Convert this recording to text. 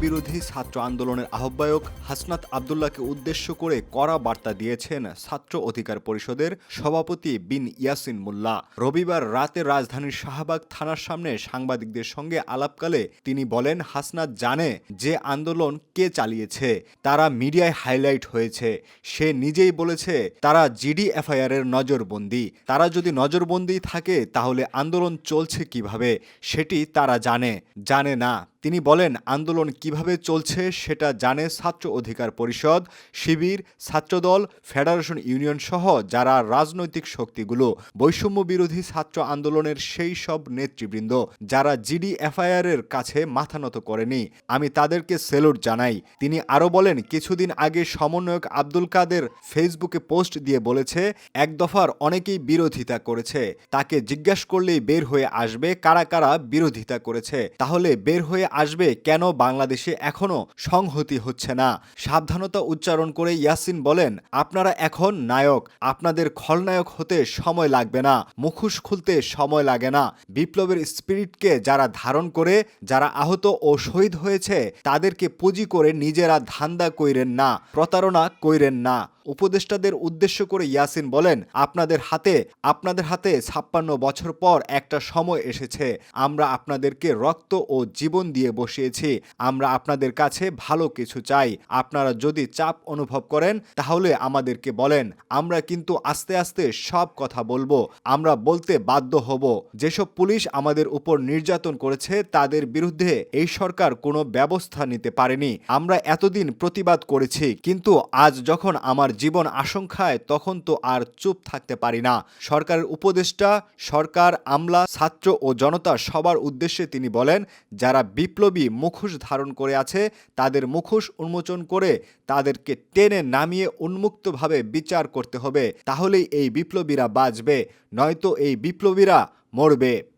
বিরোধী ছাত্র আন্দোলনের আহ্বায়ক হাসনাত আবদুল্লাহকে উদ্দেশ্য করে কড়া বার্তা দিয়েছেন ছাত্র অধিকার পরিষদের সভাপতি বিন ইয়াসিন মোল্লা। রবিবার রাতে রাজধানীর শাহবাগ থানার সামনে সাংবাদিকদের সঙ্গে আলাপকালে তিনি বলেন, হাসনাত জানে যে আন্দোলন কে চালিয়েছে, তারা মিডিয়ায় হাইলাইট হয়েছে। সে নিজেই বলেছে, তারা জিডি এফআইআর এর নজরবন্দি। তারা যদি নজরবন্দি থাকে, তাহলে আন্দোলন চলছে কীভাবে, সেটি তারা জানে। জানে না। তিনি বলেন, আন্দোলন কীভাবে চলছে সেটা জানে ছাত্র অধিকার পরিষদ, শিবির, ছাত্রদল, ফেডারেশন ইউনিয়ন সহ যারা রাজনৈতিক শক্তিগুলো, বৈষম্য বিরোধী ছাত্র আন্দোলনের সেই সব নেতৃবৃন্দ, যারা জিডি এফআইআর এর কাছে মাথা নত করেনি। আমি তাদেরকে সেলুট জানাই। তিনি আরও বলেন, কিছুদিন আগে সমন্বয়ক আব্দুল কাদের ফেসবুকে পোস্ট দিয়ে বলেছে, এক দফার অনেকেই বিরোধিতা করেছে। তাকে জিজ্ঞাসা করলেই বের হয়ে আসবে কারা কারা বিরোধিতা করেছে। তাহলে বের হয়ে আসবে কেন বাংলাদেশে এখনও সংহতি হচ্ছে না? সাবধানতা উচ্চারণ করে ইয়াসিন বলেন, আপনারা এখন নায়ক, আপনাদের খলনায়ক হতে সময় লাগবে না, মুখোশ খুলতে সময় লাগে না। বিপ্লবের স্পিরিটকে যারা ধারণ করে, যারা আহত ও শহীদ হয়েছে, তাদেরকে পুঁজি করে নিজেরা ধান্দা কইরেন না, প্রতারণা কইরেন না। উপদেষ্টাদের উদ্দেশ্য করে ইয়াসিন বলেন, আপনাদের হাতে আপনাদের হাতে ছাপ্পান্ন বছর পর একটা সময় এসেছে। আমরা আপনাদেরকে রক্ত ও জীবন দিয়ে বসিয়েছি। আমরা আপনাদের কাছে ভালো কিছু চাই। আপনারা যদি চাপ অনুভব করেন, তাহলে আমাদেরকে বলেন। আমরা কিন্তু আস্তে আস্তে সব কথা বলব। আমরা বলতে বাধ্য হব। যেসব পুলিশ আমাদের উপর নির্যাতন করেছে, তাদের বিরুদ্ধে এই সরকার কোনো ব্যবস্থা নিতে পারেনি। আমরা এতদিন প্রতিবাদ করেছি, কিন্তু আজ যখন আমার জীবন আশঙ্কায়, তখন তো আর চুপ থাকতে পারি না। সরকারের উপদেষ্টা, সরকার, আমলা, ছাত্র ও জনতা সবার উদ্দেশ্যে তিনি বলেন, যারা বিপ্লবী মুখোশ ধারণ করে আছে। তাদের মুখোশ উন্মোচন করে তাদেরকে টেনে নামিয়ে উন্মুক্তভাবে বিচার করতে হবে। তাহলেই এই বিপ্লবীরা বাঁচবে, নয়তো এই বিপ্লবীরা মরবে।